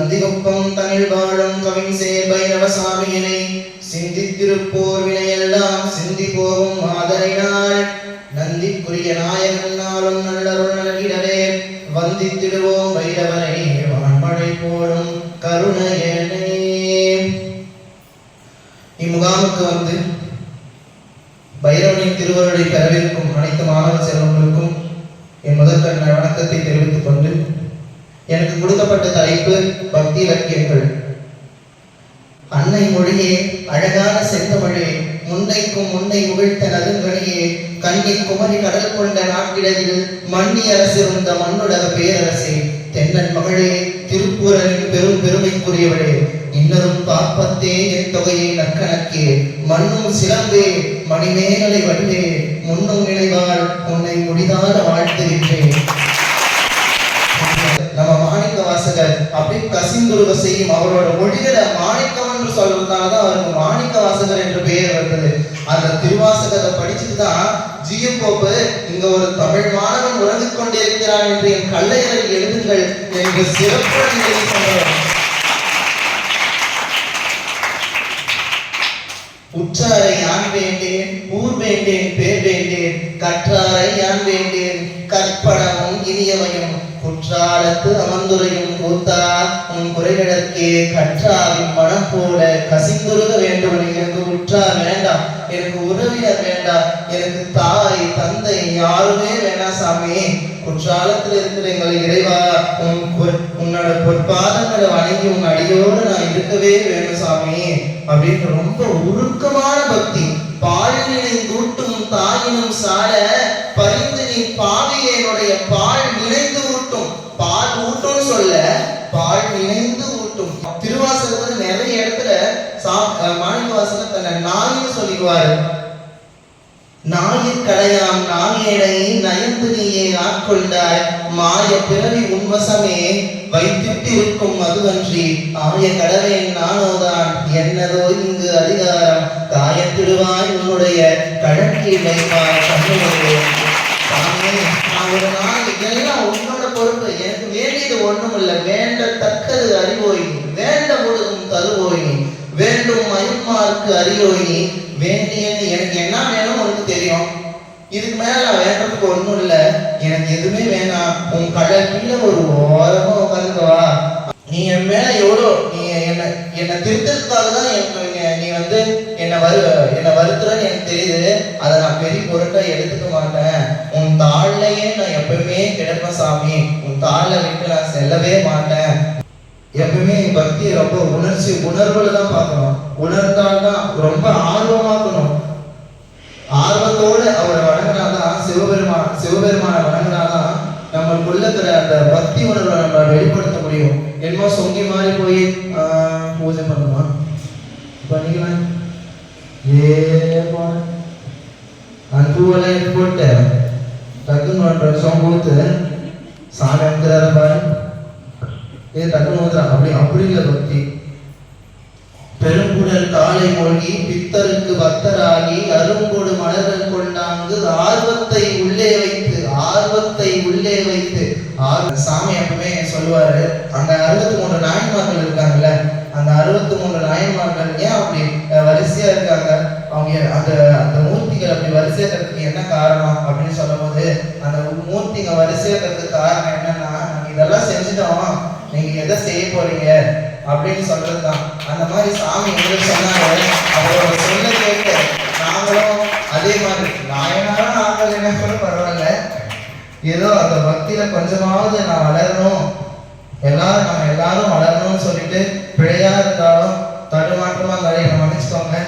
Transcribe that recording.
நந்திகுப்பம் தமிழ் வாழும் கவிசே பைரவ சாமியினை சிந்தித்திருப்போர் வினையெல்லாம் சிந்தி போகும் ஆதரினாள் நந்திக்குரிய நாயகன் நாளும் நல்லருள் நல்கிடவே வந்தித்திடுவோம் பைரவரை வான்மழை போடும் கருணையனே. இம்முகாமுக்கு வந்து பைரவனின் திருவருளை பெறவிருக்கும் அனைத்து மாணவ செல்வங்களுக்கும் என் முதற்கண்ண வணக்கத்தை தெரிவித்துக் கொண்டு எனக்கு கொடுக்கப்பட்ட தலைப்பு பக்தி இலக்கியங்கள் அன்னை மொழியே அழகான செந்தமிழே முன்னைக்கும் முன்னை உகிழ்த்த நதுங்கணியே கண்ணி குமரி கடல் கொண்ட நாட்டிடையில் மண்ணி அரசிருந்த மண்ணுலக பேரரசே தென்னன் மகளே திருப்பூரனின் பெரும் பெருமைக்குரியவளே இன்னரும் பாப்பத்தே என் தொகையை நக்கணக்கே மண்ணும் சிறந்தே மணிமேகலை வந்தே முன்னும் நினைவாள் உன்னை முடிதார வாழ்த்துகின்றேன் நம்ம மாணிக்க வாசகர் அப்படி கசிந்துருவ செய்யும் அவரோட மொழிகளை மாணிக்கம் என்று சொல்றதுனால தான் அவருக்கு மாணிக்க வாசகர் என்று பெயர் வந்தது. அந்த திருவாசகத்தை படிச்சுட்டு தான் ஜிஎம் கோப்பு இங்க ஒரு தமிழ் மாணவன் உறங்கிக் கொண்டிருக்கிறான் என்று என் கல்லையரை எழுதுங்கள் என்று சிறப்பு நிலையை உற்றாரை யான் வேண்டேன் ஊர் வேண்டேன் பேர் வேண்டேன் கற்றாரை யான் வேண்டேன் மனத்து அமர்ந்துரையும் கூத்தா உன் குறைகளுக்கே கற்றாவின் மனம் போல கசிந்துருக வேண்டும் எனக்கு உற்றார் வேண்டாம் எனக்கு உறவினர் வேண்டாம் எனக்கு தாய் தந்தை யாருமே வேணாம் சாமி. குற்றாலத்தில் இருக்கிற எங்களை இறைவா உன் உன்னோட பொற்பாதங்களை வணங்கி உன் அடியோடு நான் இருக்கவே வேணும் சாமி. அப்படின்ற ரொம்ப உருக்கமான பக்தி. பாலினை தூட்டும் தாயினும் சாட பரிந்து நீ பாவியனுடைய பால் செய்வார் நாயிற் கடையாம் நாயேனை நயந்து நீயே ஆட்கொண்டாய் மாய பிறவி உன்வசமே வைத்திட்டிருக்கும் அதுவன்றி ஆய கடவேன் நானோதான் என்னதோ இங்கு அதிகாரம் காயத்திடுவாய் உன்னுடைய கடற்கை வைப்பாய் கண்ணுடைய. நான் ஒரு நாள் இதெல்லாம் உன்னோட பொறுப்பு எனக்கு வேண்டியது ஒண்ணும் இல்ல வேண்டத்தக்கது அறிவோய். வேண்டும் மயன்மார்க்கு அறியோய் வேண்டியன்னு எனக்கு என்ன வேணும் உனக்கு தெரியும்? இதுக்கு மேல நான் வேண்டதுக்கு ஒண்ணும் இல்ல. எனக்கு எதுவுமே வேணாம். உன் கடல் கீழே ஒரு ஓரமா உட்காந்துக்கவா நீ என் மேல எவ்வளோ நீ என்ன என்னை திருத்தறதுக்காக தான் எனக்கு நீ- வந்து என்னை வரு என்னை வருத்துறன்னு எனக்கு தெரியுது. அதை நான் பெரிய பொருட்டா எடுத்துக்க மாட்டேன். உன் தாழ்லையே நான் எப்பவுமே கிடப்பேன் சாமி. உன் தாழ்ல விட்டு நான் செல்லவே மாட்டேன். எப்பவுமே பக்தியை ரொம்ப உணர்ச்சி உணர்வுல தான் பார்க்கணும். உணர்ந்தால் தான் ரொம்ப ஆர்வமாக்கணும் ஆர்வத்தோட அவரை வணங்கினாதான் சிவபெருமான் சிவபெருமானை வணங்கினாதான் நம்மளுக்குள்ள இருக்கிற அந்த பக்தி உணர்வை நம்ம வெளிப்படுத்த முடியும். என்னமோ சொங்கி மாதிரி போய் பூஜை பண்ணுமா பண்ணிக்கலாம் ஏ போன அந்த பூவெல்லாம் போட்டு டக்குன்னு ஒன்றரை வருஷம் சாமி வந்துடுறாரு பாரு. ஏ டக்குன்னு அப்படி அப்படிங்கிற பக்தி பெருங்குடல் காலை மூழ்கி பித்தருக்கு பக்தராகி அருங்கொடு மலர்கள் கொண்டாந்து ஆர்வத்தை உள்ளே வைத்து ஆர்வத்தை உள்ளே வைத்து. சாமி அப்பவே சொல்லுவாரு அந்த அறுபத்தி மூன்று நாயன்மார்கள் இருக்காங்கல்ல அந்த அறுபத்தி மூன்று நாயன்மார்கள் ஏன் அப்படி வரிசையா இருக்காங்க? அவங்க அந்த அந்த மூர்த்திகள் அப்படி வரிசையா இருக்கிறதுக்கு என்ன காரணம் அப்படின்னு சொல்லும் போது அந்த மூர்த்திங்க வரிசையா இருக்கிறதுக்கு காரணம் என்னன்னா இதெல்லாம் செஞ்சுட்டோம் நீங்க எதை செய்ய போறீங்க அப்படின்னு சொல்றதுதான். அந்த மாதிரி சாமி எங்களுக்கு சொன்னாங்க அவரோட சொல்ல கேட்டு நாங்களும் அதே மாதிரி. நாயனாரும் நாங்கள் என்ன கூட பரவாயில்ல. ஏதோ அந்த பக்தியில கொஞ்சமாவது நான் வளரணும். எல்லாரும் நம்ம எல்லாரும் வளரணும்னு சொல்லிட்டு பிழையா இருந்தாலும் தடுமாற்றமா இருந்தாலும் என்னை மன்னிச்சுக்கோங்க.